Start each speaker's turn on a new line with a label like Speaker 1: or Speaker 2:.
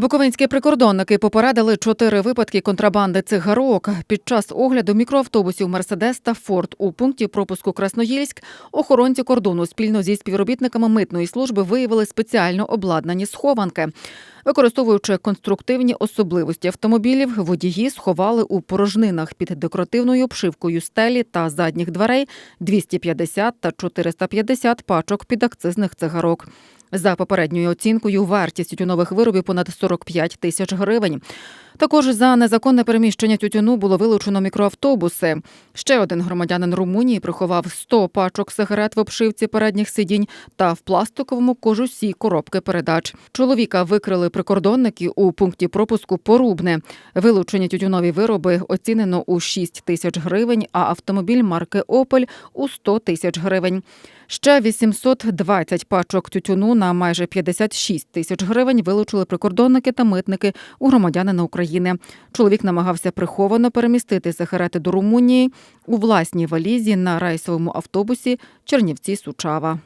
Speaker 1: Буковинські прикордонники попередили чотири випадки контрабанди цигарок. Під час огляду мікроавтобусів Мерседес та Форд у пункті пропуску Красноїльськ охоронці кордону спільно зі співробітниками митної служби виявили спеціально обладнані схованки. Використовуючи конструктивні особливості автомобілів, водії сховали у порожнинах під декоративною обшивкою стелі та задніх дверей 250 та 450 пачок підакцизних цигарок. За попередньою оцінкою, вартість тютюнових виробів понад 45 тисяч гривень. Також за незаконне переміщення тютюну було вилучено мікроавтобуси. Ще один громадянин Румунії приховав 100 пачок сигарет в обшивці передніх сидінь та в пластиковому кожусі коробки передач. Чоловіка викрили прикордонники у пункті пропуску Порубне. Вилучені тютюнові вироби оцінено у 6 тисяч гривень, а автомобіль марки Опель у 100 тисяч гривень. Ще 820 пачок тютюну на майже 56 тисяч гривень вилучили прикордонники та митники у громадянина України. Чоловік намагався приховано перемістити сигарети до Румунії у власній валізі на рейсовому автобусі Чернівці Сучава.